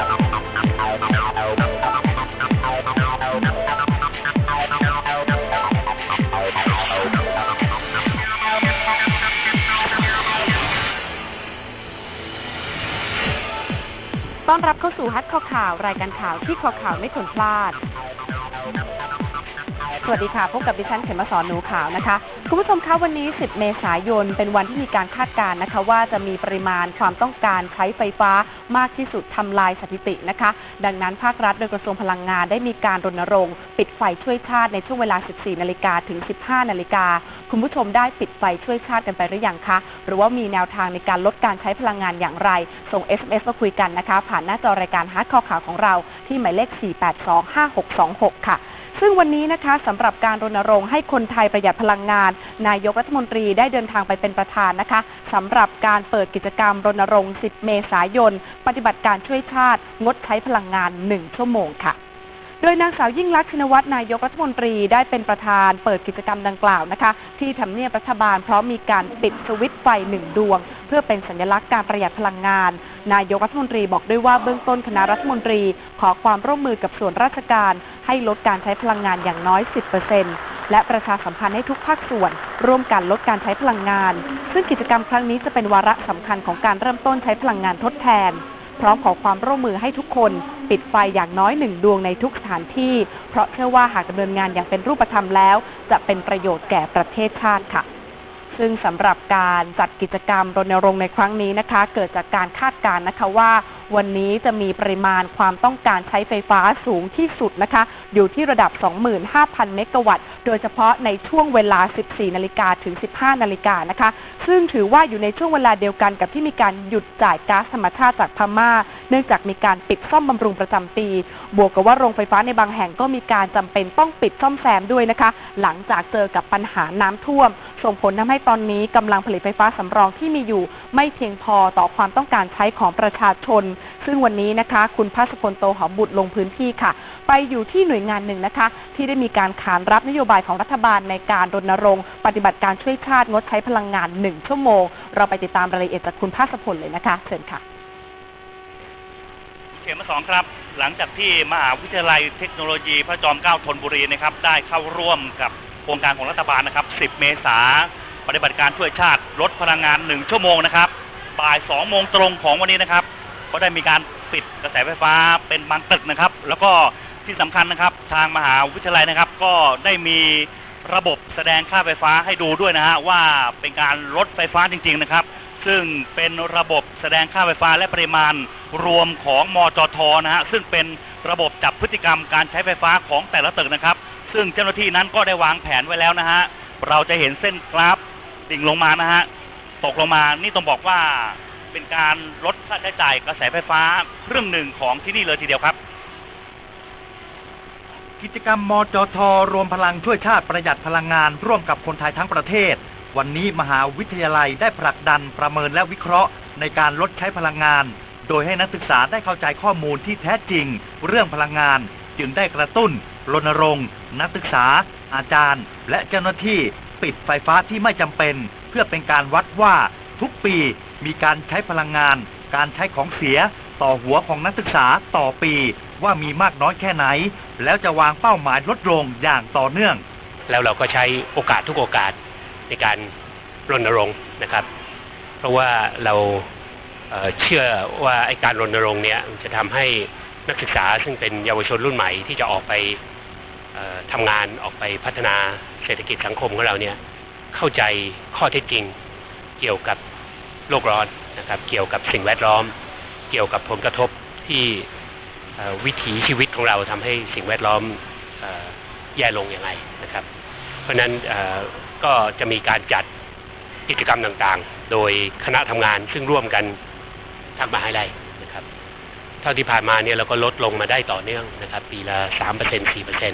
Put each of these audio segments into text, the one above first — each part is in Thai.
ต้อนรับเข้าสู่ฮัทข่าวข่าว รายการข่าวที่ข่าวข่าวไม่ควรพลาด วัสดีค่ะ พบกับดิฉันเขมสอนหนูขาวนะคะ คุณผู้ชมคะวันนี้ 10 เมษายน เป็นวันที่มีการคาดการณ์นะคะ ว่าจะมีปริมาณความต้องการใช้ไฟฟ้ามากที่สุดทำลายสถิตินะคะ ดังนั้นภาครัฐโดยกระทรวงพลังงานได้มีการรณรงค์ ปิดไฟช่วยชาติในช่วงเวลา 14 นาฬิกาถึง 15 นาฬิกา คุณผู้ชมได้ปิดไฟช่วยชาติกันไปหรือยังคะ หรือว่ามีแนวทางในการลดการใช้พลังงานอย่างไร ส่ง SMS มาคุยกันนะคะ ผ่านหน้าจอรายการฮาร์ดคอข่าวของเราที่หมายเลข 4825626 ค่ะ ซึ่งวันนี้นะคะสำหรับการรณรงค์ให้คนไทยประหยัดพลังงาน นายกรัฐมนตรีได้เดินทางไปเป็นประธานนะคะสำหรับการเปิดกิจกรรมรณรงค์ 10 เมษายน ปฏิบัติการช่วยชาติ งดใช้พลังงาน 1 ชั่วโมงค่ะโดยนางสาวยิ่งลักษณ์ชินวัตรนายกรัฐมนตรีได้เป็นประธานเปิดกิจกรรมดังกล่าวนะคะ ที่ทำเนียบรัฐบาลเพราะมีการปิดสวิตไฟหนึ่งดวง เพื่อเป็นสัญลักษณ์การประหยัดพลังงาน นายกรัฐมนตรีบอกด้วยว่าเบื้องต้นคณะรัฐมนตรีขอความร่วมมือกับส่วนราชการให้ลดการใช้พลังงานอย่างน้อย 10%และประชาสัมพันธ์ให้ทุกภาคส่วน ร่วมกันลดการใช้พลังงาน ซึ่งกิจกรรมครั้งนี้จะเป็นวาระสำคัญของการเริ่มต้นใช้พลังงานทดแทน พร้อมขอความร่วมมือให้ทุกคนปิดไฟอย่างน้อยหนึ่งดวงในทุกสถานที่ เพราะเชื่อว่าหากดำเนินงานอย่างเป็นรูปธรรมแล้ว จะเป็นประโยชน์แก่ประเทศชาติค่ะ ซึ่งสำหรับการจัดกิจกรรมรณรงค์ในครั้งนี้นะคะ เกิดจากการคาดการณ์นะคะว่า วันนี้จะมีปริมาณความต้องการใช้ไฟฟ้าสูงที่สุดนะคะ อยู่ที่ระดับ 25,000 เมกะวัตต์ โดยเฉพาะในช่วงเวลา 14 นาฬิกาถึง 15 นาฬิกานะคะ ซึ่งถือว่าอยู่ในช่วงเวลาเดียวกันกับที่มีการหยุดจ่ายก๊าซธรรมชาติจากพม่า เนื่องจากมีการปิดซ่อมบำรุงประจำปี บวกกับว่าโรงไฟฟ้าในบางแห่งก็มีการจำเป็นต้องปิดซ่อมแซมด้วยนะคะ หลังจากเจอกับปัญหาน้ำท่วม ส่งผลทำให้ตอนนี้กำลังผลิตไฟฟ้าสำรองที่มีอยู่ ไม่เพียงพอต่อความต้องการใช้ของประชาชนซึ่งวันนี้นะคะ คุณพัสพลโตหอมบุตรลงพื้นที่ค่ะ ไปอยู่ที่หน่วยงานหนึ่งนะคะ ที่ได้มีการขานรับนโยบายของรัฐบาลในการรณรงค์ ปฏิบัติการช่วยชาติงดใช้พลังงานหนึ่งชั่วโมง เราไปติดตามรายละเอียดจากคุณพัสพลเลยนะคะเชิญค่ะเขมสองครับ หลังจากที่มหาวิทยาลัยเทคโนโลยีพระจอมเกล้าธนบุรีนะครับได้เข้าร่วมกับโครงการของรัฐบาลนะครับ 10 เมษาปฏิบัติการช่วยชาติลดพลังงาน 1 ชั่วโมงนะครับ บ่าย 2 โมงตรงของวันนี้นะครับ ก็ได้มีการปิดกระแสไฟฟ้าเป็นบางตึกนะครับ แล้วก็ที่สำคัญนะครับ ทางมหาวิทยาลัยนะครับ ก็ได้มีระบบแสดงค่าไฟฟ้าให้ดูด้วยนะฮะว่าเป็นการลดไฟฟ้าจริง ๆนะครับ ซึ่งเป็นระบบแสดงค่าไฟฟ้าและปริมาณรวมของมจทนะฮะซึ่งเป็นระบบจับพฤติกรรมการใช้ไฟฟ้าของแต่ละตึกนะครับ ซึ่งเจ้าหน้าที่นั้นก็ได้วางแผนไว้แล้วนะฮะเราจะเห็นเส้นกราฟดิ่งลงมานะฮะตกลงมานี่ต้องบอกว่า เป็นการลดค่าใช้จ่ายกระแสไฟฟ้าครึ่งหนึ่งของที่นี่เลยทีเดียวครับ กิจกรรมมจทรวมพลังช่วยชาติประหยัดพลังงาน ร่วมกับคนไทยทั้งประเทศ วันนี้มหาวิทยาลัยได้ผลักดันประเมินและวิเคราะห์ ในการลดใช้พลังงาน โดยให้นักศึกษาได้เข้าใจข้อมูลที่แท้จริง เรื่องพลังงาน จึงได้กระตุ้นรณรงค์ นักศึกษา อาจารย์ และเจ้าหน้าที่ปิดไฟฟ้าที่ไม่จำเป็น เพื่อเป็นการวัดว่า ทุกปีมีการใช้พลังงาน การใช้ของเสียต่อหัวของนักศึกษาต่อปีว่ามีมากน้อยแค่ไหน แล้วจะวางเป้าหมายลดลงอย่างต่อเนื่อง แล้วเราก็ใช้โอกาสทุกโอกาสในการรณรงค์นะครับ เพราะว่าเราเเชื่อว่าไอการรณรงค์เนี่ยจะทำให้นักศึกษาซึ่งเป็นเยาวชนรุ่นใหม่ที่จะออกไปเอ่อทำงานออกไปพัฒนาเศรษฐกิจสังคมของเราเนี่ยเข้าใจข้อเท็จจริง เกี่ยวกับโลกร้อนนะครับ เกี่ยวกับสิ่งแวดล้อม เกี่ยวกับผลกระทบที่วิถีชีวิตของเราทำให้สิ่งแวดล้อมอแย่ลงอยังไงนะครับ เพราะฉะนั้นก็จะมีการจัดกิจกรรมต่างๆ โดยคณะทำงานซึ่งร่วมกันทางมหาวิทยาลัยนะครับ เท่าที่ผ่านมาเนี่ยเราก็ลดลงมาได้ต่อเนื่องนะครับ ปีละสามเปอร์เซ็นสี่เปอร์เซ็น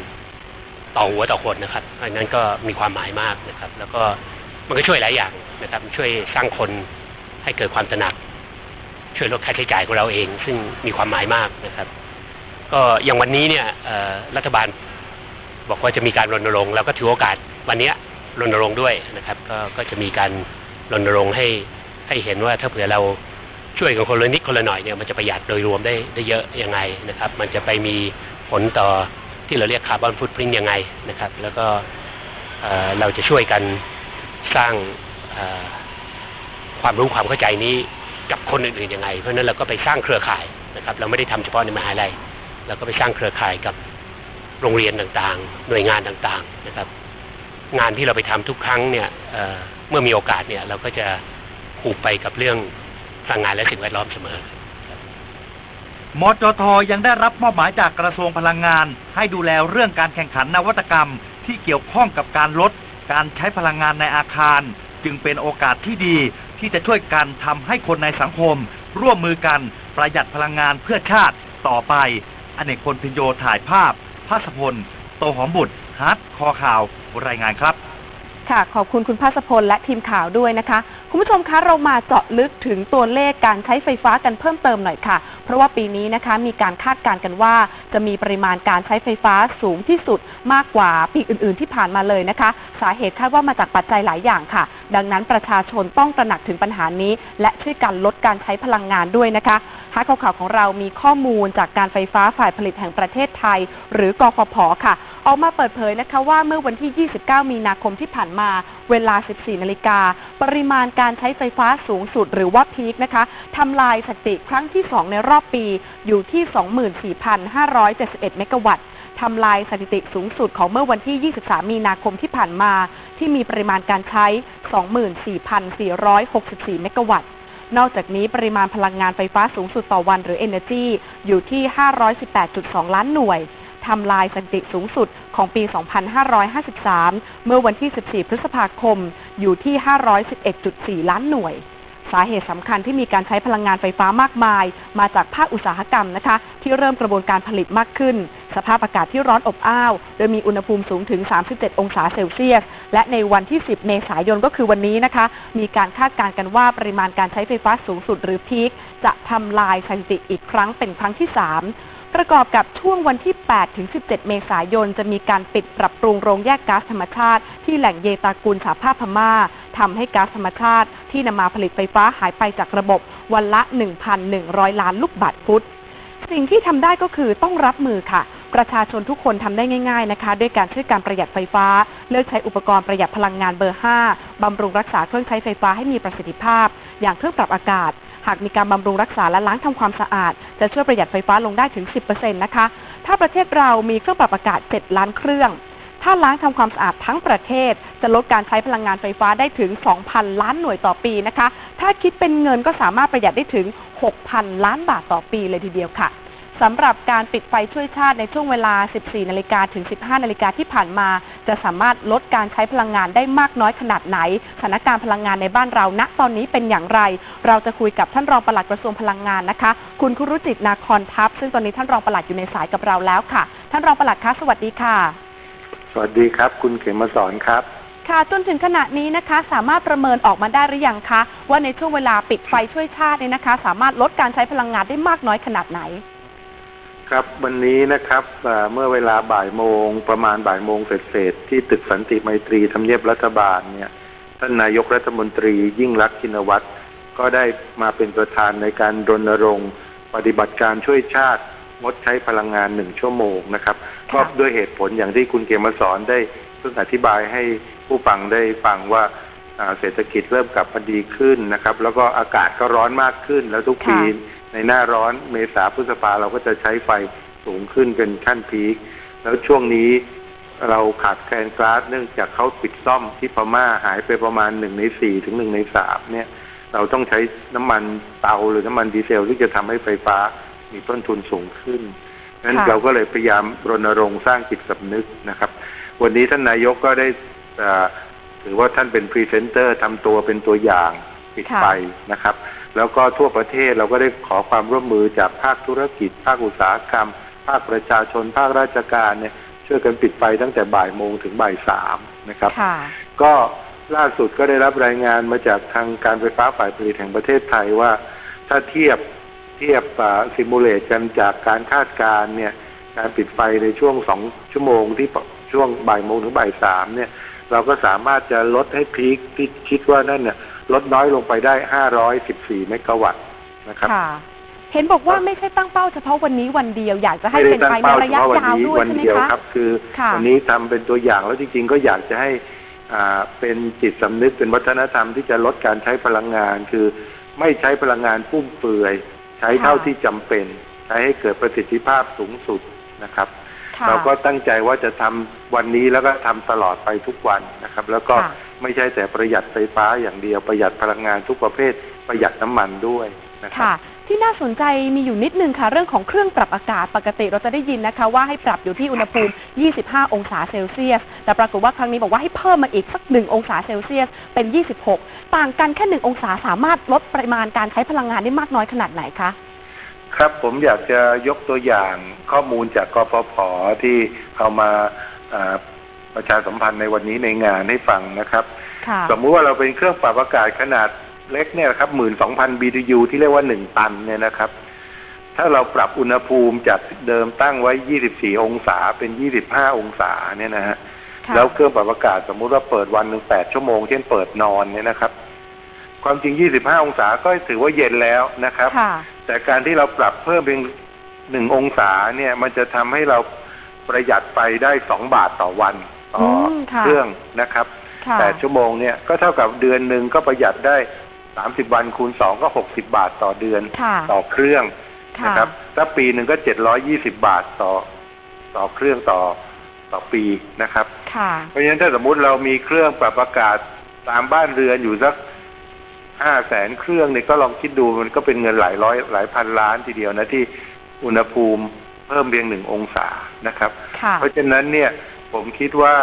ต่อหัวต่อคนนะครับอันนั้นก็มีความหมายมากนะครับ แล้วก็ มันก็ช่วยหลายอย่างนะครับ ช่วยสร้างคนให้เกิดความตระหนัก ช่วยลดค่าใช้จ่ายของเราเอง ซึ่งมีความหมายมากนะครับ ก็อย่างวันนี้เนี่ยรัฐบาลบอกว่าจะมีการรณรงค์เราก็ถือโอกาสวันเนี้ยรณรงค์ด้วยนะครับ ก็ก็จะมีการรณรงค์ให้ให้เห็นว่าถ้าเผื่อเราช่วยกันคนละนิดคนละหน่อยเนี่ยมันจะประหยัดโดยรวมได้ได้เยอะยังไงนะครับ มันจะไปมีผลต่อที่เราเรียกคาร์บอนฟุตพิ้นยังไงนะครับ แล้วก็เราจะช่วยกัน สร้างความรู้ความเข้าใจนี้กับคนอื่นๆยังไง เพราะนั้นเราก็ไปสร้างเครือข่ายนะครับ เราไม่ได้ทำเฉพาะในมหาลัยเราก็ไปสร้างเครือข่ายกับโรงเรียนต่างๆ หน่วยงานต่างๆนะครับ งานที่เราไปทำทุกครั้งเนี่ยเเมื่อมีโอกาสเนี่ย เราก็จะผูกไปกับเรื่องพลังงานและสิ่งแวดล้อมเสมอมจทยังได้รับมอบหมายจากกระทรวงพลังงาน ให้ดูแลเรื่องการแข่งขันนวัตกรรมที่เกี่ยวข้องกับการลด การใช้พลังงานในอาคาร จึงเป็นโอกาสที่ดีที่จะช่วยกันทำให้คนในสังคม ร่วมมือกันประหยัดพลังงานเพื่อชาติต่อไป อเนกพลพิญโยถ่ายภาพภาสพล โตหอมบุตรฮัทคอข่าว รายงานครับ ค่ะ ขอบคุณคุณภาสพลและทีมข่าวด้วยนะคะ คุณผู้ชมคะเรามาเจาะลึกถึงตัวเลขการใช้ไฟฟ้ากันเพิ่มเติมหน่อยค่ะ เพราะว่าปีนี้นะคะมีการคาดการณ์กันว่า จะมีปริมาณการใช้ไฟฟ้าสูงที่สุดมากกว่าปีอื่น ๆ ที่ผ่านมาเลยนะคะ สาเหตุคาดว่ามาจากปัจจัยหลายอย่างค่ะ ดังนั้นประชาชนต้องตระหนักถึงปัญหานี้ และช่วยกันลดการใช้พลังงานด้วยนะคะฮัทข่าวของเรามีข้อมูลจากการไฟฟ้าฝ่ายผลิตแห่งประเทศไทย หรือกฟผค่ะ ออกมาเปิดเผยนะคะว่าเมื่อวันที่ 29 มีนาคมที่ผ่านมา เวลา 14 นาฬิกา ปริมาณการใช้ไฟฟ้าสูงสุดหรือว่าพีคนะคะทำลายสถิติครั้งที่ 2 ในรอบปี อยู่ที่ 24,571 เมกะวัตต์ทำลายสถิติสูงสุดของเมื่อวันที่ 23 มีนาคมที่ผ่านมา ที่มีปริมาณการใช้ 24,464 เมกะวัตต์ นอกจากนี้ปริมาณพลังงานไฟฟ้าสูงสุดต่อวันหรือ Energy อยู่ที่ 518.2 ล้านหน่วย ทำลายสถิติสูงสุดของปี 2553 เมื่อวันที่ 14 พฤษภาคม อยู่ที่ 511.4 ล้านหน่วย สาเหตุสำคัญที่มีการใช้พลังงานไฟฟ้ามากมาย มาจากภาคอุตสาหกรรมนะคะ ที่เริ่มกระบวนการผลิตมากขึ้น สภาพอากาศที่ร้อนอบอ้าว โดยมีอุณหภูมิสูงถึง 37 องศาเซลเซียส และในวันที่ 10 เมษายนก็คือวันนี้นะคะ มีการคาดการณ์กันว่าปริมาณการใช้ไฟฟ้าสูงสุดหรือพีคจะทำลายสถิติอีกครั้งเป็นครั้งที่ 3 ประกอบกับช่วงวันที่ 8 ถึง 17 เมษายน จะมีการปิดปรับปรุงโรงแยกก๊าซธรรมชาติ ที่แหล่งเยตากุลสาภาพพม่าทำให้ก๊าซธรรมชาติ ที่นำมาผลิตไฟฟ้าหายไปจากระบบวันละ 1,100 ล้านลูกบาศก์ฟุต สิ่งที่ทำได้ก็คือต้องรับมือค่ะ ประชาชนทุกคนทำได้ง่าย ๆนะคะ ด้วยการช่วยการประหยัดไฟฟ้า เลือกใช้อุปกรณ์ประหยัดพลังงานเบอร์ 5บำรุงรักษาเครื่องใช้ไฟฟ้าให้มีประสิทธิภาพ อย่างเครื่องปรับอากาศหากมีการบำรุงรักษาและล้างทำความสะอาด จะช่วยประหยัดไฟฟ้าลงได้ถึง 10%นะคะ ถ้าประเทศเรามีเครื่องปรับอากาศ 7 ล้านเครื่อง ถ้าล้างทำความสะอาดทั้งประเทศ จะลดการใช้พลังงานไฟฟ้าได้ถึง 2,000 ล้านหน่วยต่อปีนะคะ ถ้าคิดเป็นเงินก็สามารถประหยัดได้ถึง 6,000 ล้านบาทต่อปีเลยทีเดียวค่ะ สำหรับการปิดไฟช่วยชาติในช่วงเวลา 14 นาฬิกาถึง 15 นาฬิกาที่ผ่านมา จะสามารถลดการใช้พลังงานได้มากน้อยขนาดไหน สถานการณ์พลังงานในบ้านเราณตอนนี้เป็นอย่างไร เราจะคุยกับท่านรองปลัดกระทรวงพลังงานนะคะ คุณคุรุจิตนาคอนทัพ ซึ่งตอนนี้ท่านรองปลัดอยู่ในสายกับเราแล้วค่ะ ท่านรองปลัดคะสวัสดีค่ะ สวัสดีครับ คุณเขมมาสอนครับค่ะจนถึงขณะนี้นะคะสามารถประเมินออกมาได้หรือยังคะ ว่าในช่วงเวลาปิดไฟช่วยชาติเนี่ยนะคะ สามารถลดการใช้พลังงานได้มากน้อยขนาดไหน ครับวันนี้นะครับเอ่อเมื่อเวลาบ่ายโมงประมาณบ่ายโมงเศษๆที่ตึกสันติไมตรีทำเนียบรัฐบาลเนี่ยท่านนายกรัฐมนตรียิ่งรักษณ์ชินวัตรก็ได้มาเป็นประธานในการรณรงค์ปฏิบัติการช่วยชาติงดใช้พลังงานหนึ่งชั่วโมงนะครับก็ด้วยเหตุผลอย่างที่คุณเกมมาสอนได้เพิ่งอธิบายให้ผู้ฟังได้ฟังว่าอ่าเศรษฐกิจเริ่มกลับมาดีขึ้นนะครับ แล้วก็อากาศก็ร้อนมากขึ้นแล้วทุกปีค่ะ ในหน้าร้อนเมษาพฤษภาเราก็จะใช้ไฟสูงขึ้นเป็นขั้นพีคแล้วช่วงนี้เราขาดแคลนก๊าซเนื่องจากเขาปิดซ่อมที่พม่าหายไปประมาณหนึ่งในสี่ถึงหนึ่งในสามเนี่ย เราต้องใช้น้ำมันเตาหรือน้ำมันดีเซลที่จะทำให้ไฟฟ้ามีต้นทุนสูงขึ้นนั้นค่ะเราก็เลยพยายามรณรงค์สร้างจิตสำนึกนะครับ วันนี้ท่านนายกก็ได้เอ่อถือว่าท่านเป็นพรีเซนเตอร์ทำตัวเป็นตัวอย่างปิดค่ะไฟนะครับ แล้วก็ทั่วประเทศเราก็ได้ขอความร่วมมือจากภาคธุรกิจ ภาคอุตสาหกรรม ภาคประชาชน ภาคราชการเนี่ยช่วยกันปิดไฟตั้งแต่บ่ายโมงถึงบ่ายสามนะครับค่ะก็ล่าสุดก็ได้รับรายงานมาจากทางการไฟฟ้าฝ่ายผลิตแห่งประเทศไทยว่า ถ้าเทียบเทียบซิมูเลตกันจากการคาดการณ์เนี่ยการปิดไฟในช่วงสองชั่วโมงที่ช่วงบ่ายโมงถึงบ่ายสามเนี่ย เราก็สามารถจะลดให้พีคที่คิดว่านั่นเนี่ย ลดน้อยลงไปได้ 514 เมกะวัตต์นะครับ ค่ะ เห็นบอกว่าไม่ใช่ตั้งเป้าเฉพาะวันนี้วันเดียวอยากจะให้ไม่ได้เป็นตั้งไปในเป้าระเฉยะพาะวันยาวนี้ด้วยวันใช่ไหมเดียวคะครับ คือค่ะวันนี้ทำเป็นตัวอย่างแล้วจริง ๆ ก็อยากจะให้อ่าเป็นจิตสำนึกเป็นวัฒนธรรมที่จะลดการใช้พลังงาน คือไม่ใช้พลังงานฟุ่มเฟือย ใช้เท่าค่ะที่จำเป็น ใช้ให้เกิดประสิทธิภาพสูงสุดนะครับค่ะ เราก็ตั้งใจว่าจะทำวันนี้แล้วก็ทำตลอดไปทุกวันนะครับ แล้วก็ค่ะไม่ใช่แต่ประหยัดไฟฟ้าอย่างเดียวประหยัดพลังงานทุกประเภท ประหยัดน้ำมันด้วยนะครับค่ะที่น่าสนใจมีอยู่นิดนึงค่ะ เรื่องของเครื่องปรับอากาศปกติเราจะได้ยินนะคะ ว่าให้ปรับอยู่ที่อุณหภูมิ 25 องศาเซลเซียส แต่ปรากฏว่าครั้งนี้บอกว่าให้เพิ่มมาอีกสักหนึ่งองศาเซลเซียสเป็น 26 ต่างกันแค่หนึ่งองศาสามารถลดปริมาณการใช้พลังงานได้มากน้อยขนาดไหนคะ ครับผมอยากจะยกตัวอย่างข้อมูลจากกฟผที่เอามาอ่าประชาสัมพันธ์ในวันนี้ในงานให้ฟังนะครับค่ะสมมุติว่าเราเป็นเครื่องปรับอากาศขนาดเล็กเนี่ยนะครับหมื่นสองพัน BTU ที่เรียกว่าหนึ่งตันเนี่ยนะครับ ถ้าเราปรับอุณหภูมิจากเดิมตั้งไว้24องศาเป็น25องศาเนี่ยนะฮะค่ะแล้วเครื่องปรับอากาศสมมุติว่าเปิดวันหนึ่ง8ชั่วโมง เช่นเปิดนอนเนี่ยนะครับ ความจริง25องศาก็ถือว่าเย็นแล้วนะครับค่ะ แต่การที่เราปรับเพิ่มเป็นหนึ่งองศาเนี่ย มันจะทำให้เราประหยัดไฟได้สองบาทต่อวันต่ออมค่ะ เครื่องนะครับค่ะ แปดชั่วโมงเนี่ยก็เท่ากับเดือนหนึ่งก็ประหยัดได้สามสิบวันคูณสองก็หกสิบาทต่อเดือนค่ะต่อเครื่องค่ะ นะครับถ้าปีหนึ่งก็เจ็ดร้อยี่สิบาทต่อต่อเครื่องต่อต่อปีนะครับ ค่ะ เพราะฉะนั้นถ้าสมมุติเรามีเครื่องปรับอากาศตามบ้านเรือนอยู่สัก ห้าแสนเครื่องเนี่ยก็ลองคิดดูมันก็เป็นเงินหลายร้อยหลายพันล้านทีเดียวนะที่อุณหภูมิเพิ่มเพียงหนึ่งองศานะครับค่ะเพราะฉะนั้นเนี่ยผมคิดว่า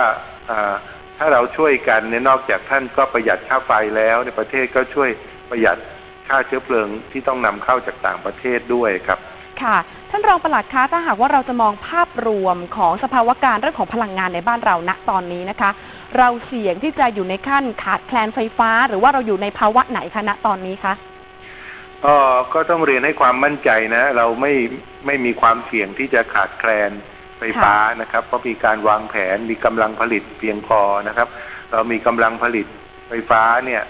อ่าถ้าเราช่วยกันเนี่ยนอกจากท่านก็ประหยัดค่าไฟแล้วในประเทศก็ช่วยประหยัดค่าเชื้อเพลิงที่ต้องนำเข้าจากต่างประเทศด้วยครับ ค่ะ ท่านรองปลัดคะถ้าหากว่าเราจะมองภาพรวมของสภาวะการเรื่องของพลังงานในบ้านเราณตอนนี้นะคะ เราเสี่ยงที่จะอยู่ในขั้นขาดแคลนไฟฟ้า หรือว่าเราอยู่ในภาวะไหนคะณตอนนี้คะก็ก็ต้องเรียนให้ความมั่นใจนะ เราไม่ไม่มีความเสี่ยงที่จะขาดแคลนไฟฟ้านะครับ เพราะมีการวางแผนมีกำลังผลิตเพียงพอนะครับ เรามีกำลังผลิตไฟฟ้าเนี่ย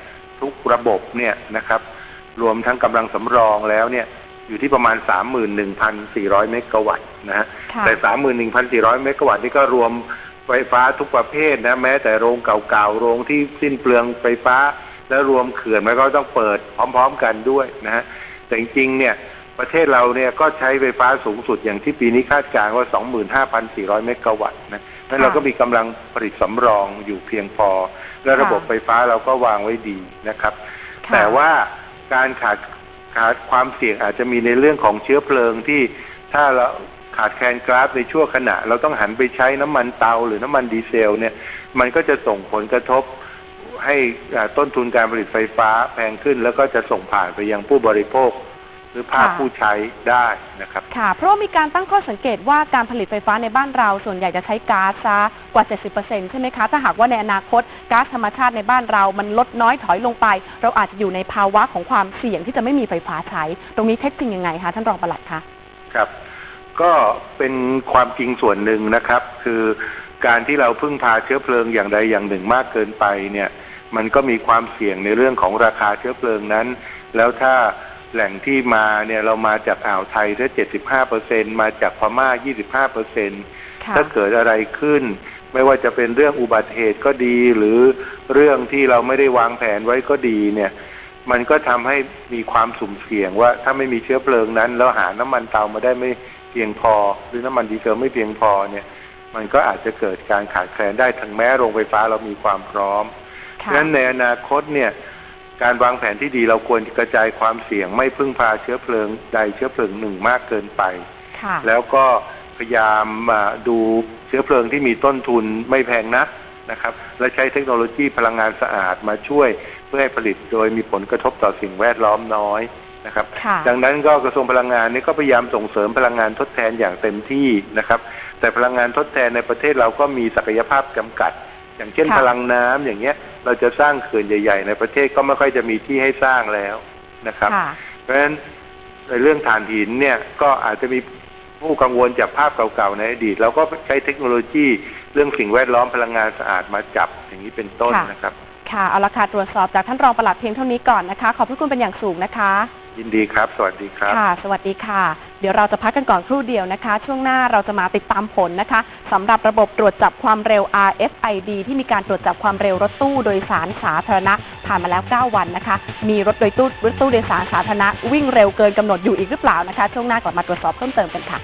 ทุกระบบเนี่ยนะครับ รวมทั้งกำลังสำรองแล้วเนี่ย อยู่ที่ประมาณ31,400เมกะวัตต์นะฮะค่ะแต่31,400เมกะวัตต์นี่ก็รวม ไฟฟ้าทุกประเภทนะแม้แต่โรงเก่าๆโรงที่สิ้นเปลืองไฟฟ้า และรวมเขื่อนมันก็ต้องเปิดพร้อม ๆกันด้วยนะฮะแต่จริงๆเนี่ยประเทศเราเนี่ยก็ใช้ไฟฟ้าสูงสุดอย่างที่ปีนี้คาดการณ์ว่า 25,400 เมกะวัตต์นะนั้นเราก็มีกำลังผลิตสำรองอยู่เพียงพอ และระบบไฟฟ้าเราก็วางไว้ดีนะครับค่ะแต่ว่าการขาดขาดความเสี่ยงอาจจะมีในเรื่องของเชื้อเพลิงที่ถ้าเรา ขาดแคลนก๊าซในชั่วขณะ เราต้องหันไปใช้น้ำมันเตาหรือน้ำมันดีเซล เนี่ย มันก็จะส่งผลกระทบให้อ่าต้นทุนการผลิตไฟฟ้าแพงขึ้น แล้วก็จะส่งผ่านไปยังผู้บริโภค หรือภาคค่ะผู้ใช้ได้นะครับค่ะ เพราะว่ามีการตั้งข้อสังเกตว่าการผลิตไฟฟ้าในบ้านเราส่วนใหญ่จะใช้ก๊าซซะกว่า 70%ใช่ไหมคะ ถ้าหากว่าในอนาคตก๊าซธรรมชาติในบ้านเรา มันลดน้อยถอยลงไป เราอาจจะอยู่ในภาวะของความเสี่ยงที่จะไม่มีไฟฟ้าใช้ ตรงนี้เท็จจริงยังไงคะท่านรองปลัดคะครับ ก็เป็นความจริงส่วนหนึ่งนะครับ คือการที่เราพึ่งพาเชื้อเพลิงอย่างใดอย่างหนึ่งมากเกินไปเนี่ย มันก็มีความเสี่ยงในเรื่องของราคาเชื้อเพลิงนั้น แล้วถ้าแหล่งที่มาเนี่ยเรามาจากอ่าวไทยแค่เจ็ดสิบห้าเปอร์เซ็นมาจากพม่ายี่สิบห้าเปอร์เซ็นค่ะถ้าเกิดอะไรขึ้น ไม่ว่าจะเป็นเรื่องอุบัติเหตุก็ดี หรือเรื่องที่เราไม่ได้วางแผนไว้ก็ดีเนี่ย มันก็ทำให้มีความสุ่มเสี่ยงว่าถ้าไม่มีเชื้อเพลิงนั้น แล้วหาน้ำมันเตามาได้ไม่ เพียงพอ หรือน้ำมันดีเซลไม่เพียงพอเนี่ย มันก็อาจจะเกิดการขาดแคลนได้ถึงแม้โรงไฟฟ้าเรามีความพร้อมเพค่ะราะฉะนั้นในอนาคตเนี่ย การวางแผนที่ดีเราควรกระจายความเสี่ยงไม่พึ่งพาเชื้อเพลิงใดเชื้อเพลิงหนึ่งมากเกินไปค่ะแล้วก็พยายามมาดูเชื้อเพลิงที่มีต้นทุนไม่แพงนักนะครับ และใช้เทคโนโลยีพลังงานสะอาดมาช่วยเพื่อให้ผลิตโดยมีผลกระทบต่อสิ่งแวดล้อมน้อย นะครับค่ะดังนั้นก็กระทรวงพลังงานนี่ก็พยายามส่งเสริมพลังงานทดแทนอย่างเต็มที่นะครับ แต่พลังงานทดแทนในประเทศเราก็มีศักยภาพจำกัด อย่างเช่นค่ะพลังน้ำอย่างเงี้ย เราจะสร้างเขื่อนใหญ่ ๆ ในประเทศก็ไม่ค่อยจะมีที่ให้สร้างแล้วนะครับค่ะเพราะฉะนั้นในเรื่องถ่านหินเนี่ยก็อาจจะมีผู้กังวลจากภาพเก่าๆในอดีตเราก็ใช้เทคโนโลยีเรื่องสิ่งแวดล้อมพลังงานสะอาดมาจับอย่างนี้เป็นต้นค่ะนะครับค่ะ เอาละค่ะ ตรวจสอบจากท่านรองปลัดเพียงเท่านี้ก่อนนะคะ ขอบพระคุณเป็นอย่างสูงนะคะ ยินดีครับ สวัสดีครับ ค่ะ สวัสดีค่ะ เดี๋ยวเราจะพักกันก่อนครู่เดียวนะคะ ช่วงหน้าเราจะมาติดตามผลนะคะสำหรับระบบตรวจจับความเร็ว RFID ที่มีการตรวจจับความเร็วรถตู้โดยสารสาธารณะผ่านมาแล้ว 9 วันนะคะ มีรถโดยตู้รถตู้โดยสารสาธารณะวิ่งเร็วเกินกำหนดอยู่อีกหรือเปล่านะคะ ช่วงหน้ากลับมาตรวจสอบเพิ่มเติมกันค่ะ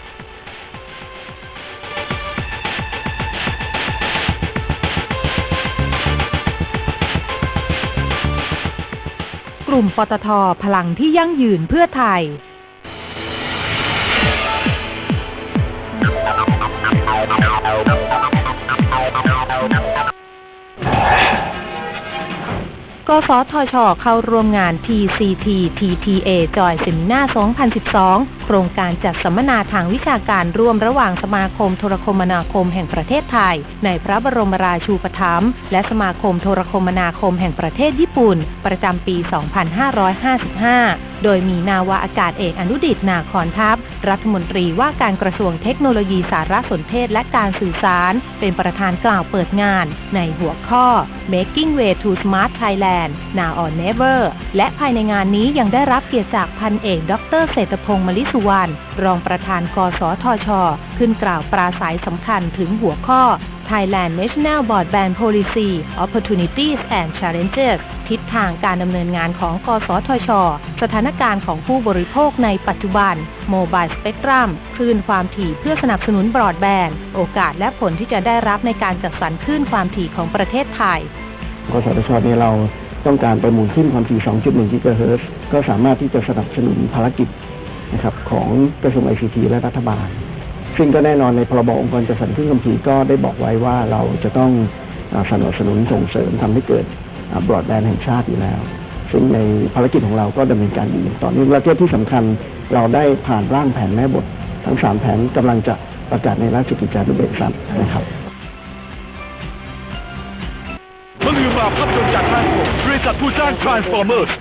ลุ่มปตทพลังที่ยั่งยืนเพื่อไทย กสทช เข้าร่วมงาน TCT TTA จอยสิมนา 2012 โครงการจัดสัมมนาทางวิชาการร่วมระหว่างสมาคมโทรคมนาคมแห่งประเทศไทย ในพระบรมราชูปถัมภ์และสมาคมโทรคมนาคมแห่งประเทศญี่ปุ่น ประจำปี 2555โดยมีนาวาอากาศเอกอนุดิตนาคอนทัพ รัฐมนตรีว่าการกระทรวงเทคโนโลยีสารสนเทศและการสื่อสาร เป็นประธานกล่าวเปิดงาน ในหัวข้อ Making Way to Smart Thailand Now or Never และภายในงานนี้ยังได้รับเกียรติจากพันเอกดรเศรษฐพงศ์มลิสุวรรณรองประธานกสทช ขึ้นกล่าวปราศัยสำคัญถึงหัวข้อ Thailand National Broadband Policy Opportunities and Challenges ทิศทางการดำเนินงานของกสทช สถานการณ์ของผู้บริโภคในปัจจุบัน โมบายสเปกตรัมคลื่นความถี่เพื่อสนับสนุนบรอดแบนด์ โอกาสและผลที่จะได้รับในการจัดสรรคลื่นความถี่ของประเทศไทย กสทชเนี่ยเราต้องการประมูลขึ้นความถี่ 2.1 กิกะเฮิรตซ์ ก็สามารถที่จะสนับสนุนภารกิจนะครับของกระทรวงไอซีทีและรัฐบาล ซึ่งก็แน่นอนในพรบองค์กรจัดสรรคลื่นความถี่ก็ได้บอกไว้ว่าเราจะต้องสนับสนุนส่งเสริมทำให้เกิด บรอดแบนด์แห่งชาติอยู่แล้ว ซึ่งในภารกิจของเราก็ดำเนินการอยู่อย่างต่อเนื่องและที่สำคัญเราได้ผ่านร่างแผนแม่บท ทั้งสามแผนกำลังจะประกาศในราชกิจจานุเบกษานะครับมลือมาภาพยนต์จากฮ่องกงบริษัทผู้สร้าง Transformers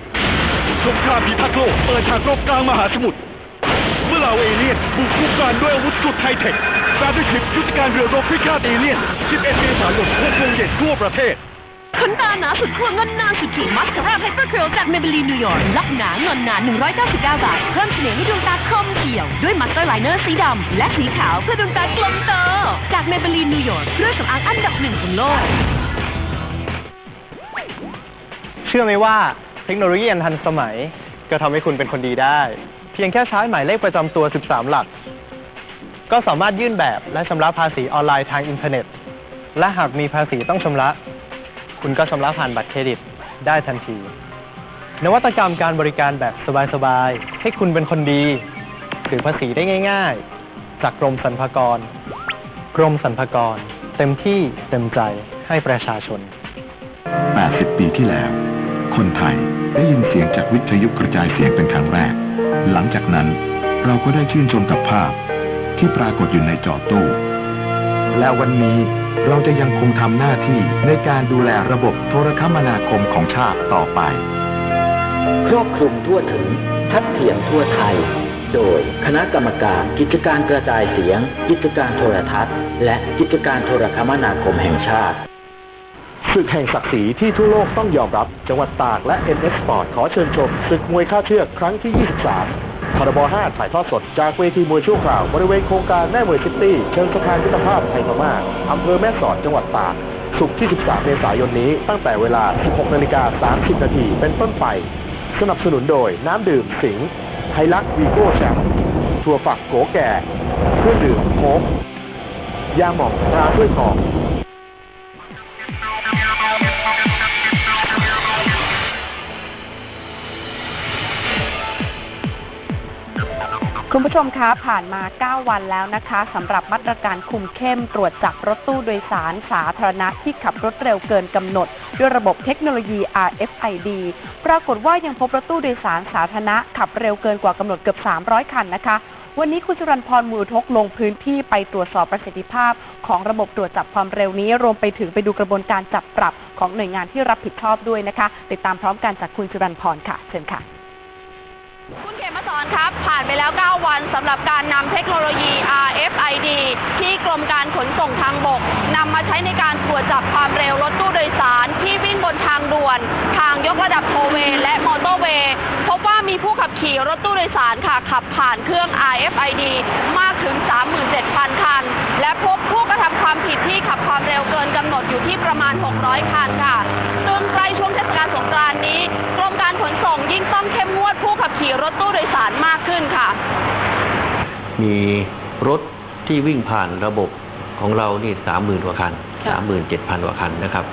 สงครามพิทักษ์โลกเปิดฉากรบกลางมหาสมุทรเมื่อเหล่าเอเลี่ยนบุกคุกคานด้วยอาวุธสุดไฮเทคสตาร์ทคลิปยุทธการเรือรบพิฆาตเอเลี่ยน 11 เมษายน6โมงเย็นทั่วประเทศ ขนตาหนาสุดขั้วเงินนานสุดขีดมัสคาร่าเพเปอร์เคิลจากเมเบลีนนิวยอร์กรับหนาเงินนาน199 บาท เพิ่มเสน่ห์ให้ดวงตาคมเขียว ด้วยมัสเตอร์ไลเนอร์สีดำ และสีขาวเพื่อดวงตากลมโต จากเมเบลีนนิวยอร์กเครื่องสำอางอันดับหนึ่งของโลก เชื่อไหมว่าเทคโนโลยีอันทันสมัย ก็ทำให้คุณเป็นคนดีได้ เพียงแค่ใช้หมายเลขประจำตัว 13 หลัก ก็สามารถยื่นแบบและชำระภาษีออนไลน์ทางอินเทอร์เน็ต และหากมีภาษีต้องชำระ คุณก็ชำระผ่านบัตรเครดิตได้ทันที นวัตกรรมการบริการแบบสบายๆ ให้คุณเป็นคนดี ถือภาษีได้ง่าย ๆ จากกรมสรรพากร กรมสรรพากร เต็มที่เต็มใจให้ประชาชน 80 ปีที่แล้ว คนไทยได้ยินเสียงจากวิทยุกระจายเสียงเป็นครั้งแรก หลังจากนั้นเราก็ได้ชื่นชมกับภาพที่ปรากฏอยู่ในจอตู้ และวันนี้ เราจะยังคงทำหน้าที่ในการดูแลระบบโทรคมนาคมของชาติต่อไป ครอบคลุมทั่วถึงทัดเทียมทั่วไทย โดยคณะกรรมการกิจการกระจายเสียง กิจการโทรทัศน์ และกิจการโทรคมนาคมแห่งชาติศึกแห่งศักดิ์ศรีที่ทั่วโลกต้องยอมรับ จังหวัดตากและ NS Sport ขอเชิญชมศึกมวยค่าเชือกครั้งที่ 23 พรบ5ถ่ายทอดสดจากเวทีมวยชั่วคราว บริเวณโครงการแม่มวยซิตี้เชิงสะพานมิตรภาพไทยพม่าอำเภอแม่สอดจังหวัดตากศุกร์ที่ 13 เมษายนนี้ตั้งแต่เวลา 16นาฬิกา30 นาทีเป็นต้นไป สนับสนุนโดยน้ำดื่มสิงห์ไฮลักวีโก้แชมป์ถั่วฝักโกแก่ เครื่องดื่มโค้กยาหม่องตราด้วยทอง คุณผู้ชมคะผ่านมา 9 วันแล้วนะคะสำหรับมาตรการคุมเข้มตรวจจับรถตู้โดยสารสาธารณะที่ขับรถเร็วเกินกำหนด ด้วยระบบเทคโนโลยี RFID ปรากฏว่ายังพบรถตู้โดยสารสาธารณะขับเร็วเกินกว่ากำหนดเกือบ 300 คันนะคะ วันนี้คุณสุรันพรมูลทกลงพื้นที่ไปตรวจสอบประสิทธิภาพ ของระบบตรวจจับความเร็วนี้ รวมไปถึงไปดูกระบวนการจับปรับของหน่วยงานที่รับผิดชอบด้วยนะคะ ติดตามพร้อมกันจากคุณสุรันพรค่ะเชิญค่ะ คุณเขมสอนครับ ผ่านไปแล้ว 9 วันสำหรับการนำเทคโนโลยี RFID ที่กรมการขนส่งทางบกนำมาใช้ในการตรวจจับความเร็วรถตู้โดยสารที่วิ่งบนทางด่วน ทางยกระดับโทเวและมอเตอร์เวย์ ผู้ขับขี่รถตู้โดยสารค่ะ ขับผ่านเครื่อง RFID มากถึง 37,000 คัน และพบผู้กระทำความผิดที่ขับความเร็วเกินกำหนดอยู่ที่ประมาณ 600 คันค่ะซึ่งใกล้ช่วงเทศกาลสงกรานต์นี้กรมการขนส่งยิ่งต้องเข้มงวดผู้ขับขี่รถตู้โดยสารมากขึ้นค่ะ มีรถที่วิ่งผ่านระบบของเรานี่สามหมื่นกว่าคันค่ะสามหมื่นเจ็ดพันกว่าคันนะครับ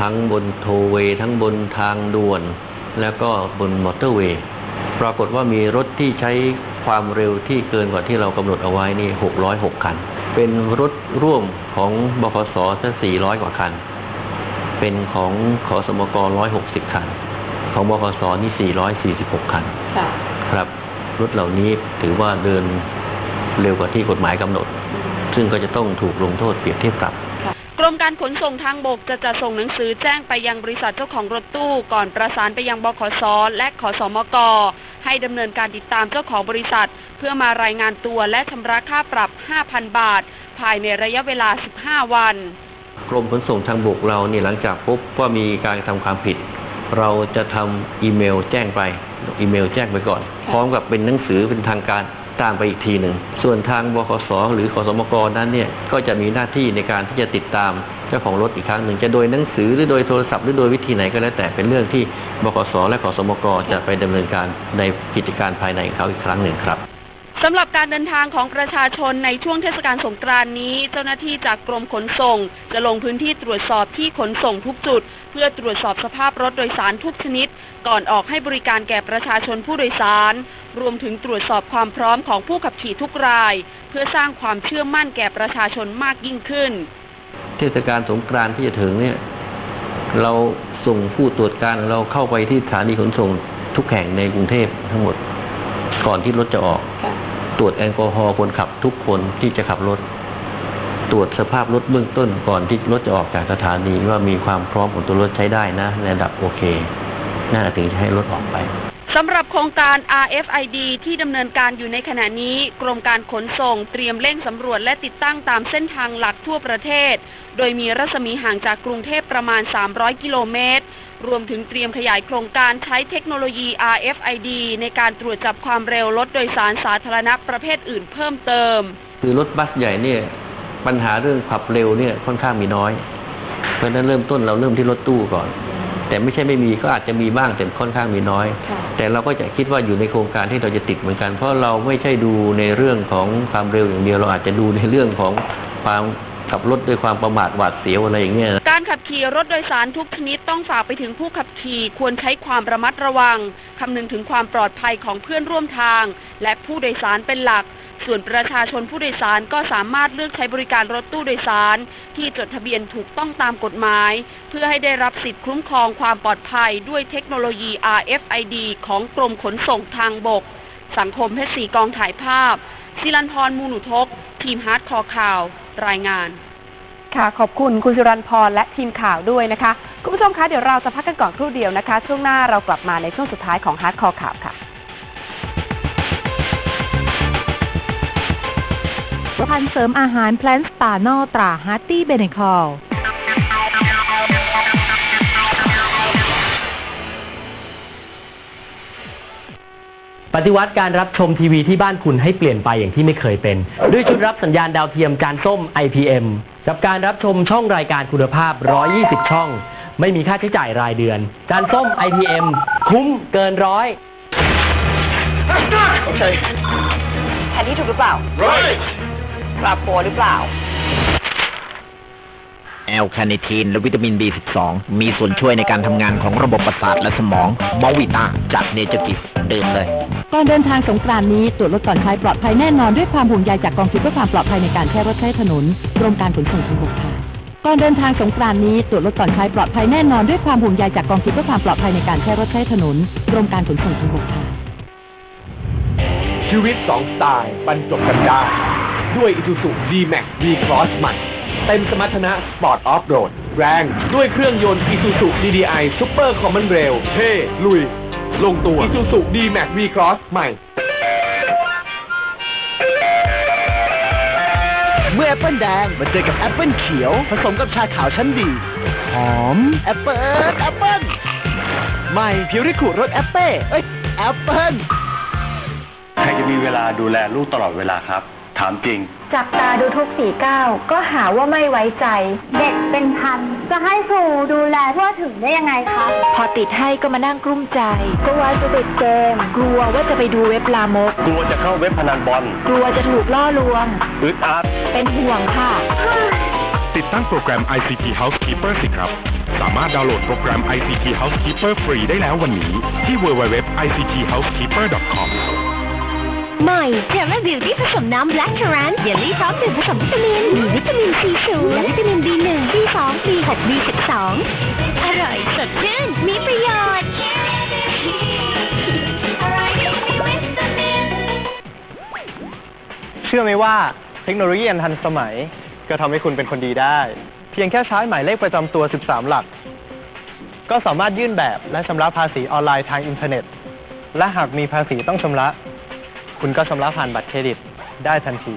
ทั้งบนโทเวย์ทั้งบนทางด่วน แล้วก็บนมอเตอร์เวย์ ปรากฏว่ามีรถที่ใช้ความเร็วที่เกินกว่าที่เรากำหนดเอาไว้นี่หกร้อยหกคัน เป็นรถร่วมของบขสซะสี่ร้อยกว่าคัน เป็นของขอสมกร้อยหกสิบคัน ของบขสนี่สี่ร้อยสี่สิบหกคันค่ะครับ รถเหล่านี้ถือว่าเดินเร็วกว่าที่กฎหมายกำหนด ซึ่งก็จะต้องถูกลงโทษเปรียบเทียบปรับ กรมการขนส่งทางบกจะจัดส่งหนังสือแจ้งไปยังบริษัทเจ้าของรถตู้ก่อนประสานไปยังบขสและขอสมก ให้ดำเนินการติดตามเจ้าของบริษัท เพื่อมารายงานตัวและชำระค่าปรับ 5,000 บาท ภายในระยะเวลา 15 วัน กรมขนส่งทางบกเราเนี่ยหลังจากพบว่ามีการทำความผิด เราจะทำอีเมลแจ้งไป อีเมลแจ้งไปก่อน พร้อมกับเป็นหนังสือเป็นทางการ ตามไปอีกทีหนึ่ง ส่วนทางบขสหรือขอสมกนั้นเนี่ยก็จะมีหน้าที่ในการที่จะติดตามเจ้าของรถอีกครั้งหนึ่ง จะโดยหนังสือหรือโดยโทรศัพท์หรือโดยวิธีไหนก็แล้วแต่เป็นเรื่องที่บขสและขอสมกจะไปดำเนินการในกิจการภายในของเขาอีกครั้งหนึ่งครับสำหรับการเดินทางของประชาชนในช่วงเทศกาลสงกรานนี้ เจ้าหน้าที่จากกรมขนส่ง จะลงพื้นที่ตรวจสอบที่ขนส่งทุกจุด เพื่อตรวจสอบสภาพรถโดยสารทุกชนิด ก่อนออกให้บริการแก่ประชาชนผู้โดยสารรวมถึงตรวจสอบความพร้อมของผู้ขับขี่ทุกราย เพื่อสร้างความเชื่อมั่นแก่ประชาชนมากยิ่งขึ้น เทศกาลสงกรานต์ที่จะถึงเนี่ยเราส่งผู้ตรวจการของเราเข้าไปที่สถานีขนส่งทุกแห่งในกรุงเทพทั้งหมด ก่อนที่รถจะออก ตรวจแอลกอฮอล์คนขับทุกคนที่จะขับรถ ตรวจสภาพรถเบื้องต้นก่อนที่รถจะออกจากสถานีว่ามีความพร้อมของตัวรถใช้ได้นะในระดับโอเค น่าถึงจะให้รถออกไป สำหรับโครงการ RFID ที่ดำเนินการอยู่ในขณะนี้ กรมการขนส่งเตรียมเร่งสำรวจและติดตั้งตามเส้นทางหลักทั่วประเทศ โดยมีรัศมีห่างจากกรุงเทพประมาณ 300 กิโลเมตร รวมถึงเตรียมขยายโครงการใช้เทคโนโลยี RFID ในการตรวจจับความเร็วรถโดยสารสาธารณะประเภทอื่นเพิ่มเติม คือรถบัสใหญ่เนี่ยปัญหาเรื่องขับเร็วเนี่ยค่อนข้างมีน้อย เพราะฉะนั้นเริ่มต้นเราเริ่มที่รถตู้ก่อน แต่ไม่ใช่ไม่มีก็อาจจะมีบ้างแต่ค่อนข้างมีน้อย แต่เราก็จะคิดว่าอยู่ในโครงการที่เราจะติดเหมือนกัน เพราะเราไม่ใช่ดูในเรื่องของความเร็วอย่างเดียว เราอาจจะดูในเรื่องของความขับรถด้วยความประมาทหวาดเสียวอะไรอย่างเงี้ย การขับขี่รถโดยสารทุกชนิดต้องฝากไปถึงผู้ขับขี่ควรใช้ความระมัดระวัง คำนึงถึงความปลอดภัยของเพื่อนร่วมทาง และผู้โดยสารเป็นหลัก ส่วนประชาชนผู้โดยสารก็สามารถเลือกใช้บริการรถตู้โดยสาร ที่จดทะเบียนถูกต้องตามกฎหมาย เพื่อให้ได้รับสิทธิ์คุ้มครองความปลอดภัยด้วยเทคโนโลยี RFID ของกรมขนส่งทางบก สังคมเพชรศรีกองถ่ายภาพศิลันพรมูนุทก ทีมฮาร์ดคอร์ข่าว รายงาน ค่ะ ขอบคุณคุณสุรันพรและทีมข่าวด้วยนะคะ คุณผู้ชมคะ เดี๋ยวเราจะพักกันก่อนครู่เดียวนะคะ ช่วงหน้าเรากลับมาในช่วงสุดท้ายของฮาร์ดคอร์ข่าวค่ะ พันธุ์เสริมอาหารแพลนสปานอตราฮาร์ตี้เบเนคอลปฏิวัติการรับชมทีวีที่บ้านคุณให้เปลี่ยนไปอย่างที่ไม่เคยเป็น ด้วยชุดรับสัญญาณดาวเทียมจานส้ม IPM กับการรับชมช่องรายการคุณภาพ 120 ช่อง ไม่มีค่าใช้จ่ายรายเดือน จานส้ม IPM คุ้มเกินร้อยแทนที่ถูกหรือเปล่า ปรับโปรหรือเปล่า แอลคาเนทีนและวิตามิน B12 มีส่วนช่วยในการทำงานของระบบประสาทและสมองมอวิตาจากเนเจอร์กิฟดื่มเลย ก่อนเดินทางสงกรานต์นี้ตรวจรถก่อนใช้ปลอดภัยแน่นอนด้วยความห่วงใยจากกองทุนเพื่อความปลอดภัยในการใช้รถใช้ถนนกรมการขนส่งทางบกค่ะก่อนเดินทางสงกรานต์นี้ตรวจรถก่อนใช้ปลอดภัยแน่นอนด้วยความห่วงใยจากกองทุนเพื่อความปลอดภัยในการใช้รถใช้ถนนกรมการขนส่งทางบกค่ะชีวิตสองสไตล์บรรจบกันได้ ด้วย Isuzu D-Max V-Cross ใหม่เต็มสมรรถนะสปอร์ตออฟโรดแรงด้วยเครื่องยนต์ Isuzu DDI Super Common Rail เท่ลุย ลงตัว Isuzu D-Max V-Cross ใหม่ เมื่อแอปเปิลแดงมาเจอกับแอปเปิลเขียว ผสมกับชาขาวชั้นดี หอม แอปเปิลแอปเปิลใหม่ผิวริคุรสแอปเป้เอ้ยแอปเปิลใครจะมีเวลาดูแลลูกตลอดเวลาครับ ถามจริง จับตาดูทุกสี่ก้าวก็หาว่าไม่ไว้ใจ เด็กเป็นพัน จะให้ครูดูแลทั่วถึงได้ยังไงคะ พอติดให้ก็มานั่งกลุ้มใจ กลัวจะติดเกม กลัวว่าจะไปดูเว็บลามก กลัวจะเข้าเว็บพนันบอล กลัวจะถูกล่อลวง อึดอัด เป็นห่วงค่ะ ติดตั้งโปรแกรม ICT Housekeeper สิครับ สามารถดาวน์โหลดโปรแกรม ICT Housekeeper ฟรีได้แล้ววันนี้ที่ www.icthousekeeper.com ใหม่เทเรบิวตี้ผสมน้ำแบล็กเทอรันเยลลี่พร้อมดื่มผสมวิตามิน มีวิตามินซีสูงและวิตามิน B1 B2 B6 B12 อร่อยสดชื่น มีประโยชน์ เชื่อไหมว่าเทคโนโลยีอันทันสมัย ก็ทำให้คุณเป็นคนดีได้ เพียงแค่ใช้หมายเลขประจำตัว 13 หลัก ก็สามารถยื่นแบบและชำระภาษีออนไลน์ทางอินเทอร์เน็ต และหากมีภาษีต้องชำระ คุณก็ชำระผ่านบัตรเครดิตได้ทันที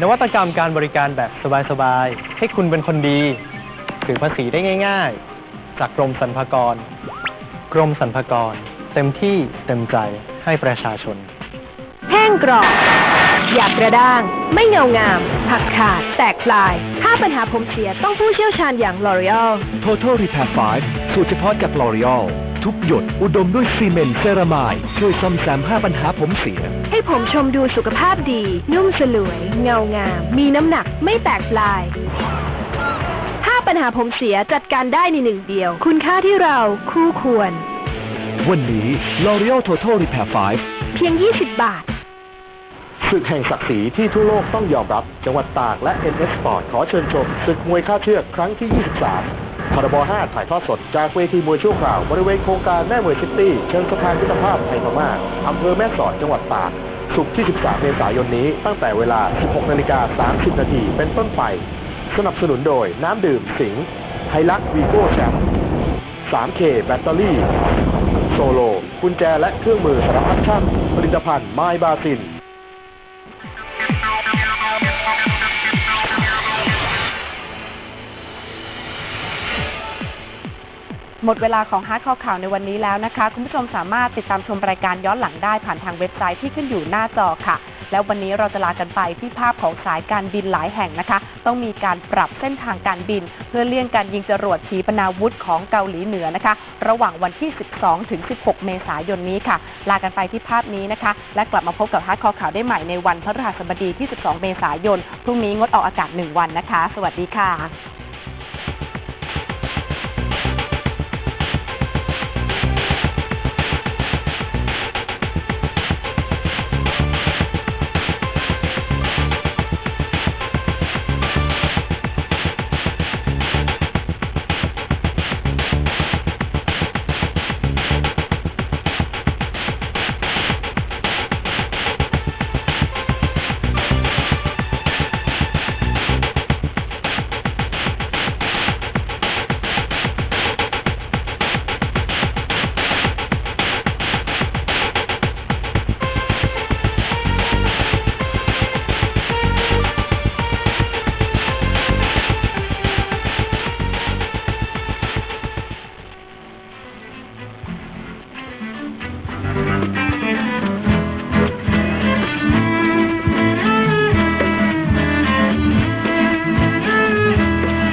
นวัตกรรมการบริการแบบสบายๆ ให้คุณเป็นคนดีถือภาษีได้ง่าย ๆ จากกรมสรรพากร กรมสรรพากร เต็มที่เต็มใจให้ประชาชน แห้งกรอบหยาบกระด้าง ไม่เงางามหักขาด แตกปลาย ถ้าปัญหาผมเสียต้องผู้เชี่ยวชาญอย่าง L'Oreal Total Repair 5สูตรเฉพาะจาก L'Oreal ทุกหยด อุดมด้วยซีเมนต์เซรามายช่วยซ่อมแซม5ปัญหาผมเสีย ให้ผมชมดูสุขภาพดี นุ่มสลวย เงางาม มีน้ำหนักไม่แตกปลายถ้าปัญหาผมเสียจัดการได้ในหนึ่งเดียว คุณค่าที่เราคู่ควร วันนี้ L'Oreal Total Repair เพียง 20 บาทศึกแห่งศักดิ์ศรีที่ทั่วโลกต้องยอมรับ จังหวัดตากและ NS Sport ขอเชิญชมศึกมวยค่าเชือกครั้งที่ 23 พรบ5ถ่ายทอดสดจากเวทีมวยชั่วคราวบริเวณโครงการแม่มวยซิตี้เชิงสะพานมิตรภาพไทยพม่าอำเภอแม่สอดจังหวัดตากศุกร์ที่ 13 เมษายนนี้ตั้งแต่เวลา 16 นาฬิกา 30 นาทีเป็นต้นไป สนับสนุนโดยน้ำดื่มสิงห์ไฮลักวีโก้แชมป์ 3K แบตเตอรี่ โซโลกุญแจและเครื่องมือสารพัดช่างผลิตภัณฑ์ไมบาซิน หมดเวลาของฮาร์ดคอข่าวในวันนี้แล้วนะคะ คุณผู้ชมสามารถติดตามชมรายการย้อนหลังได้ผ่านทางเว็บไซต์ที่ขึ้นอยู่หน้าจอค่ะ แล้ววันนี้เราจะลากันไปที่ภาพของสายการบินหลายแห่งนะคะ ต้องมีการปรับเส้นทางการบิน เพื่อเลี่ยงการยิงจรวดขีปนาวุธของเกาหลีเหนือนะคะ ระหว่างวันที่ 12 ถึง 16 เมษายนนี้ค่ะ ลากันไปที่ภาพนี้นะคะ และกลับมาพบกับฮาร์ดคอข่าวได้ใหม่ในวันพฤหัสบดีที่ 12 เมษายนพรุ่งนี้งดออกอากาศ 1 วันนะคะ สวัสดีค่ะ